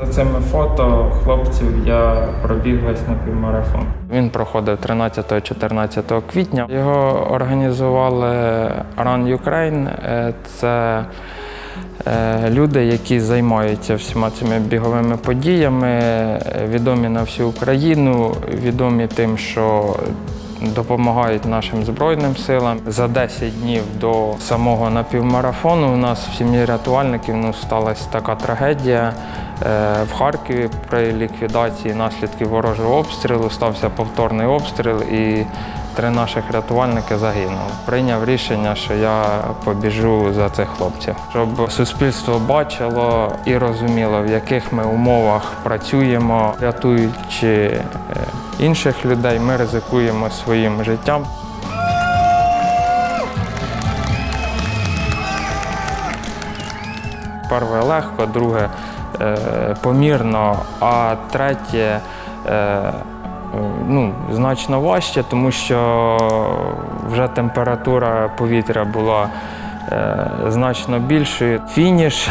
За цими фото хлопців я пробіг весь на півмарафон. Він проходив 13-14 квітня. Його організували Run Ukraine. Е, Це е, люди, які займаються всіма цими біговими подіями, е, відомі на всю Україну, відомі тим, що допомагають нашим збройним силам. За 10 днів до самого напівмарафону у нас в сім'ї рятувальників ну, сталася така трагедія. Е, В Харкові при ліквідації наслідків ворожого обстрілу стався повторний обстріл і три наших рятувальники загинули. Прийняв рішення, що я побіжу за цих хлопців, щоб суспільство бачило і розуміло, в яких ми умовах працюємо, рятуючи е, інших людей, ми ризикуємо своїм життям. Перше легко, друге е, помірно, а третє е, ну, значно важче, тому що вже температура повітря була е, значно більшою. Фініш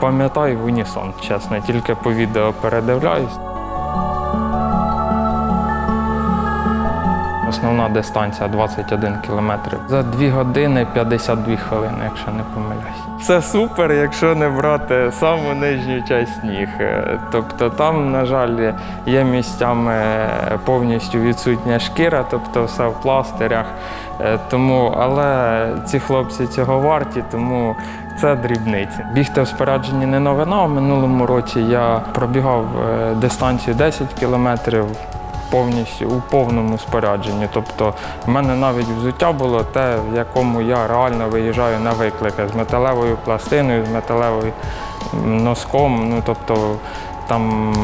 пам'ятаю в унісон, чесно, тільки по відео передивляюсь. Основна дистанція 21 кілометр. За 2 години 52 хвилини, якщо не помиляюсь. Все супер, якщо не брати саму нижню часть ніг. Е, Тобто там, на жаль, є місцями повністю відсутня шкіра, тобто все в пластирях. Е, Тому, але ці хлопці цього варті, тому це дрібниці. Бігти в спорядженні не новина. В минулому році я пробігав е, дистанцію 10 кілометрів повністю у повному спорядженні. Тобто в мене навіть взуття було те, в якому я реально виїжджаю на виклики з металевою пластиною, з металевим носком. Ну тобто там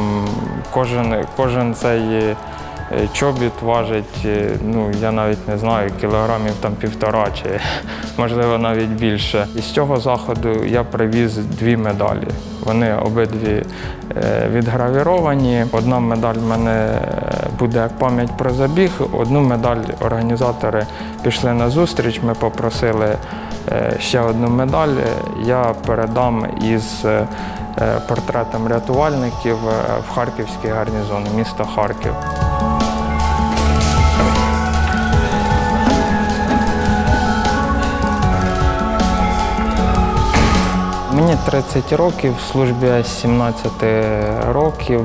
кожен, кожен цей е, чобіт важить, е, ну я навіть не знаю, кілограмів там півтора чи можливо навіть більше. Із цього заходу я привіз дві медалі. Вони обидві е, відгравіровані. Одна медаль в мене буде як пам'ять про забіг. Одну медаль організатори пішли на зустріч. Ми попросили е, ще одну медаль. Я передам із е, портретом рятувальників е, в Харківський гарнізон, місто Харків. Мені 30 років, в службі я 17 років,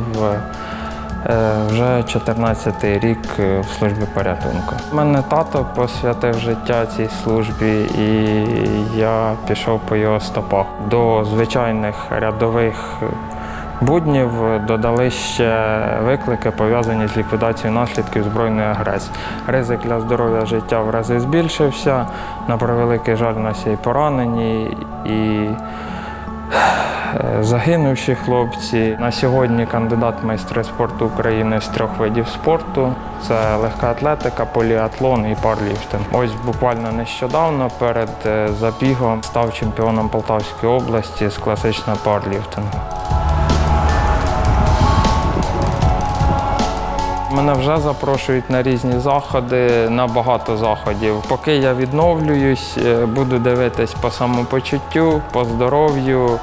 вже 14 й рік е, в службі порятунку. У мене тато посвятив життя цій службі, і я пішов по його стопах. До звичайних рядових буднів додали ще виклики, пов'язані з ліквідацією наслідків збройної агресії. Ризик для здоров'я життя в рази збільшився. На превеликий жаль, у нас є поранені, і Е, загинувші хлопці. На сьогодні кандидат майстри спорту України з трьох видів спорту. Це легка атлетика, поліатлон і парліфтинг. Ось буквально нещодавно перед е, забігом став чемпіоном Полтавської області з класичного парліфтингу. Мене вже запрошують на різні заходи, на багато заходів. Поки я відновлююсь, е, буду дивитись по самопочуттю, по здоров'ю.